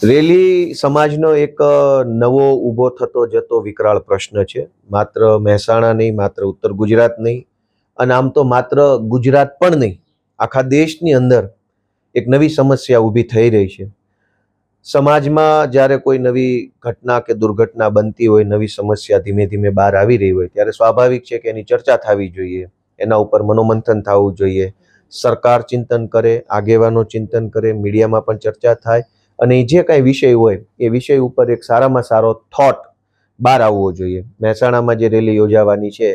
Rally સમાજનો એક નવો ઊભો થતો જતો વિકરાળ પ્રશ્ન છે. માત્ર મહેસાણા નહીં, માત્ર ઉત્તર ગુજરાત નહીં, અને આમ તો માત્ર ગુજરાત પણ નહીં, આખા દેશની અંદર એક નવી સમસ્યા ઊભી થઈ રહી છે. સમાજમાં જ્યારે કોઈ નવી ઘટના કે દુર્ઘટના બનતી હોય, નવી સમસ્યા ધીમે ધીમે બહાર આવી રહી હોય, ત્યારે સ્વાભાવિક છે કે એની ચર્ચા થવી જોઈએ, એના ઉપર મનોમંથન થવું જોઈએ સરકાર ચિંતન કરે, આગેવાનો ચિંતન કરે, મીડિયામાં પણ ચર્ચા થાય અને જે કાંઈ વિષય હોય, એ વિષય ઉપર એક સારામાં સારો થોટ બહાર આવવો જોઈએ. મહેસાણામાં જે રેલી યોજાવાની છે,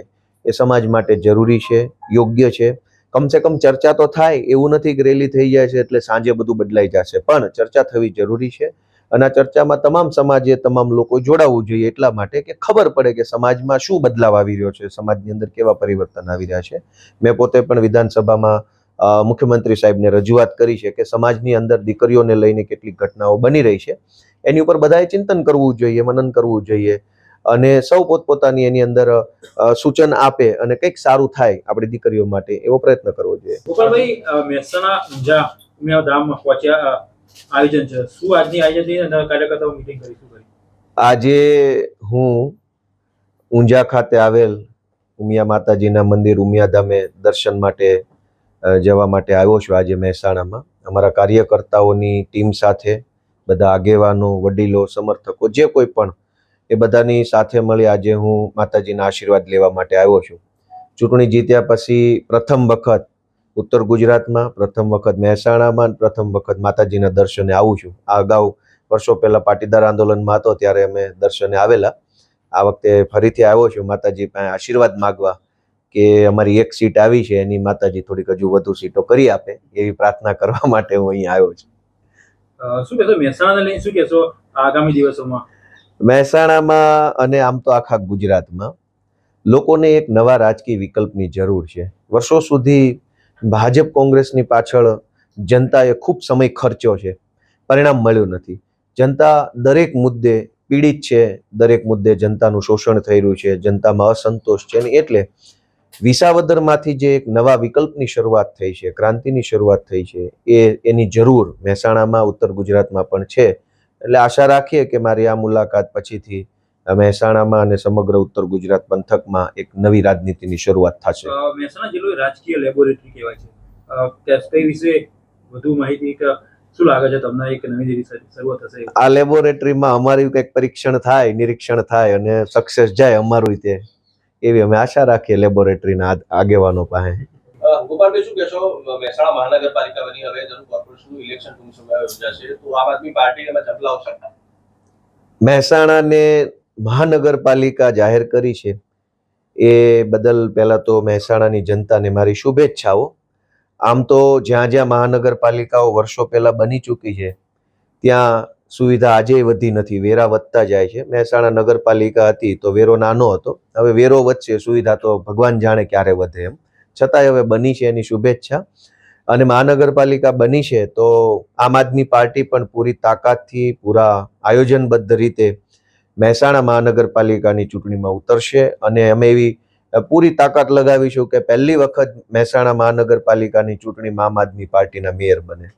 એ સમાજ માટે જરૂરી છે, યોગ્ય છે. કમસે કમ ચર્ચા તો થાય, એવું નથી કે રેલી થઈ જાય છે એટલે સાંજે બધું બદલાઈ જશે. પણ ચર્ચા થવી જરૂરી છે અને આ ચર્ચામાં તમામ સમાજે તમામ લોકો જોડાવવું જોઈએ એટલા માટે કે ખબર પડે કે સમાજમાં શું બદલાવ આવી રહ્યો છે, સમાજની અંદર કેવા પરિવર્તન આવી રહ્યા છે. મેં પોતે પણ વિધાનસભામાં મુખ્યમંત્રી સાહેબને રજૂઆત કરી છે કે સમાજની અંદર દીકરીઓને લઈને કેટલીક ઘટનાઓ બની રહી છે. એની ઉપર બધાએ ચિંતન કરવું જોઈએ મનન કરવું જોઈએ અને સૌ પોતપોતાની એની અંદર સૂચન આપે અને કંઈક સારું થાય આપણી દીકરીઓ માટે એવો પ્રયત્ન કરવો જોઈએ. ગોપાલભાઈ મહેસાણા ઊંઝા ઉમિયા પહોંચ્યા આયોજન છે. શું આજની આયોજન કાર્યકર્તાઓ મિટિંગ કરી શું આજે હું ઊંઝા ખાતે આવેલ ઉમિયા માતાજીના મંદિર ઉમિયા ધામે દર્શન માટે જવા માટે આવ્યો છું આજે મહેસાણામાં. અમારા કાર્યકર્તાઓની ટીમ સાથે, બધા આગેવાનો, વડીલો, સમર્થકો, જે કોઈ પણ, એ બધાની સાથે મળી આજે હું માતાજીના આશીર્વાદ લેવા માટે આવ્યો છું. ચૂંટણી જીત્યા પછી પ્રથમ વખત ઉત્તર ગુજરાતમાં, પ્રથમ વખત મહેસાણામાં, પ્રથમ વખત માતાજીના દર્શને આવું છું. આ અગાઉ વર્ષો પહેલાં પાટીદાર આંદોલનમાં હતો, ત્યારે અમે દર્શને આવેલા. આ વખતે ફરીથી આવ્યો છું. માતાજી પાસે આશીર્વાદ માગવા કે અમારી એક સીટ આવી છે એની માતાજી થોડીક હજુ વધુ સીટો કરી આપે એવી પ્રાર્થના કરવા માટે હું અહીં આવ્યો છું. શું કહેશો? મહેસાણાને લઈને શું કહેશો આગામી દિવસોમાં? મહેસાણામાં અને આમ તો આખા ગુજરાતમાં લોકોને એક નવા રાજકીય વિકલ્પની જરૂર છે. વર્ષો સુધી ભાજપ કોંગ્રેસની પાછળ જનતાએ ખૂબ સમય ખર્ચ્યો છે. પરિણામ મળ્યું નથી. જનતા દરેક મુદ્દે પીડિત છે દરેક મુદ્દે જનતાનું શોષણ થઈ રહ્યું છે જનતામાં અસંતોષ છે અને એટલે વિસાવદરમાંથી જે એક નવા વિકલ્પની શરૂઆત થઈ છે ક્રાંતિની શરૂઆત થઈ છે એ એની જરૂર મહેસાણામાં ઉત્તર ગુજરાતમાં પણ છે. એટલે આશા રાખીએ કે મારી આ મુલાકાત પછીથી મહેસાણામાં અને સમગ્ર ઉત્તર ગુજરાત પંથકમાં એક નવી રાજનીતિની શરૂઆત થશે. મહેસાણા જિલ્લો રાજકીય લેબોરેટરી કહેવાય છે. કઈ વિશે વધુ માહિતી શું લાગે છે તમને એક નવી શરૂઆત થશે? આ લેબોરેટરીમાં અમારી કંઈક પરીક્ષણ થાય નિરીક્ષણ થાય અને સક્સેસ જાય અમારું તે. એવી અમે આશા રાખીએ લેબોરેટરીના આગેવાનો પાસે. ગોપાલભાઈ શું કહેશો? મહેસાણા મહાનગરપાલિકા બની હવે જનુ કોર્પોરેશનનું ઇલેક્શન ટૂંક સમયમાં યોજાશે. તો આમ આદમી પાર્ટીને એમાં ઝંપલાવશે મહેસાણાને મહાનગરપાલિકા જાહેર કરી છે. એ બદલ પહેલાં તો મહેસાણાની જનતાને મારી શુભેચ્છાઓ. આમ તો જ્યાં જ્યાં મહાનગરપાલિકાઓ વર્ષો પહેલાં બની ચૂકી છે ત્યાં સુવિધા આજે વધી નથી, વેરા વધતા જાય છે. મહેસાણા નગરપાલિકા હતી તો વેરો નાનો હતો. હવે વેરો વધશે, સુવિધા તો ભગવાન જાણે ક્યારે વધે એમ. છતાંય હવે બની છે એની શુભેચ્છા. અને મહાનગરપાલિકા બની છે તો આમ આદમી પાર્ટી પણ પૂરી તાકાતથી, પૂરા આયોજનબદ્ધ રીતે મહેસાણા મહાનગરપાલિકાની ચૂંટણીમાં ઉતરશે. અને અમે એવી પૂરી તાકાત લગાવીશું કે પહેલી વખત મહેસાણા મહાનગરપાલિકાની ચૂંટણીમાં આમ આદમી પાર્ટીના મેયર બને.